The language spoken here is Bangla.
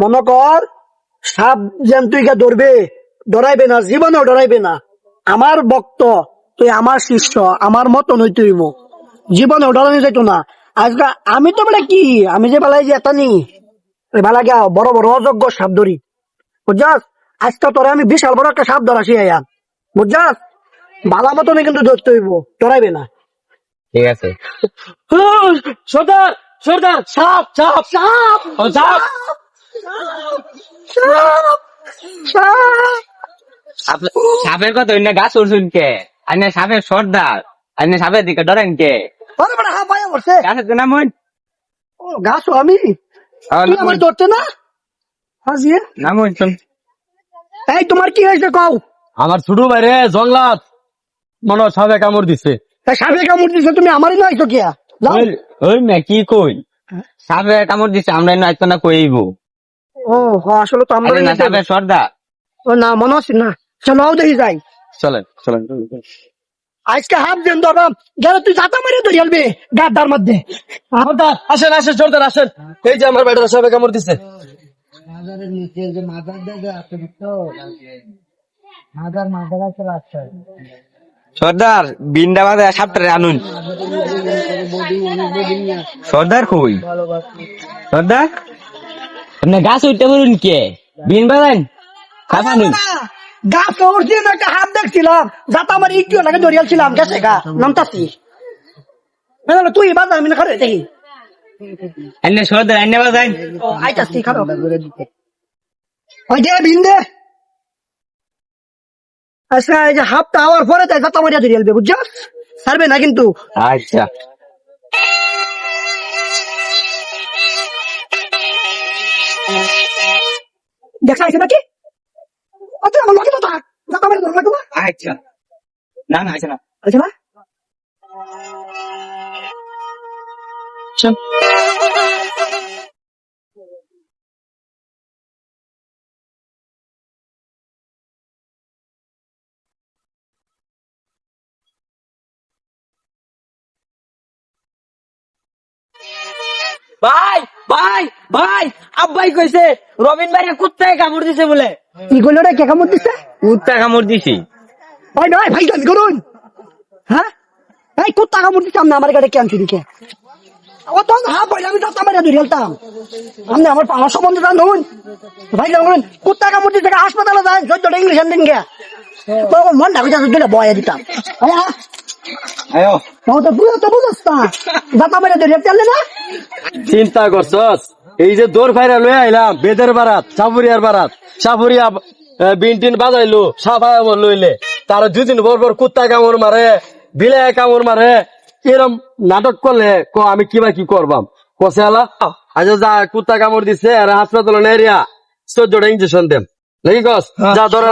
মনে কর সাপ যেন তুইকে ধরবে ডরাইবে না জীবনেও ডরাইবে না। আমার ভক্ত তুই আমার শিষ্য আমার মতো নই তুই মো জীবনেও ডরানো যেত না। আজকে আমি তো বেলা কি? আমি যে বেলায় যে এটা নি বেলা গিয়া বড় বড় অযোগ্য সাপ ধরি। বুঝছাস? আজকে তোরে আমি বিশাল বড় একটা সাপ ধরা শিখাইয়া বুঝছাস? ভালো মতনই কিন্তু ধরতে হইব ডরাইবে না। ঠিক আছে। সর্দার সর্দার সাপ সাপ সাপ। সাপ। সাপের কথা অন্য গাছ কে আইনে সাপের সর্দার আইনে সাপের দিকে ডরেন কে আরে না এই তোমার কি হয়েছে কও আমার ছোট ভাইরে জঙ্গলাত মনে সাপে কামড় দিছে সাপে কামড় দিছে তুমি আমারই নয় কি কই সাপে কামড় দিছে আমরা না না কইব ও আসলে তো আমরা না সাপের সর্দার ও না মনে হচ্ছে না। চলো আও দেখি যাই। চলেন চলেন। আজকে হাফ দিন গেলে তুই যাতা মারি ধরি আলবে গাড্ডার মধ্যে। সর্দার আসেন আসেন সর্দার আসেন। এই যে আমার বেটার সাপে কামড় দিছে। সর্দার বিন্ডা বাদে সাপটারে আনুন। সর্দার কই? সর্দার? আপনি গাছ উঠতে কে? বিন গাছ উঠছি একটা হাত দেখছিলাম। যাতা মারি একটু লাগে ধরি আলছিলাম গেছে গা। নামতাছি। তুই বাজার আমি না খারে দেখি এনে সর্দার এনে আইতাছি খারো ওই যে বিন্দে আচ্ছা এই যে হাফটা হওয়ার পরে তাই যাতা মারিয়া ধরি আলবে বুঝছ ছাড়বে না কিন্তু। আচ্ছা। দেখা আছে নাকি? আচ্ছা আমার লাগে তো থাক যাতা মারি ধরো লাগবে আচ্ছা। না না আচ্ছা না। আছে না? চল। ভাই ভাই ভাই আব্বাই কইছে রবিন ভাইরে কুত্তায় কামড় দিছে বলে। এগুলো রে কে কামড় দিছে? কুত্তা কামড় দিছি। ভাই ভাই ভাই গান করুন। হ্যাঁ? এই কুত্তা কামড় দিতাম না আমার গাড়ি কেন দিকে ও তো হ্যাঁ বলে আমি যাতা মারিয়া ধরে আলতাম আপনি আমার আমার সম্বন্ধে জানুন ভাই গান করুন কুত্তা কামড় দিতে হাসপাতালে যায় চোদ্দটা ইংলিশ আনদিন গে। তো মন ঢাকা যাচ্ছে দিলে বয়া দিতাম। হ্যাঁ? আয়ো। তো বুঝো তো বুঝোস না। মারিয়া ধরে চললে না? চিন্তা করছস? এই যে দৌড় ফাইরা লই আইলাম বেদের বারাত সাপুরিয়ার বারাত। সাপুরিয়া বিন টিন বাজাইলো সাফা লইলে। তার দুদিন পর পর কুত্তা কামড় মারে বিলে কামড় মারে। এরম নাটক করলে ক আমি কিবা কি করবাম? কসে আলা আজ যা কুত্তা কামড় দিছে আর হাসপাতাল নেরিয়া চোদ্দটা ইঞ্জেকশন দেম। নাকি কস? যা ধরে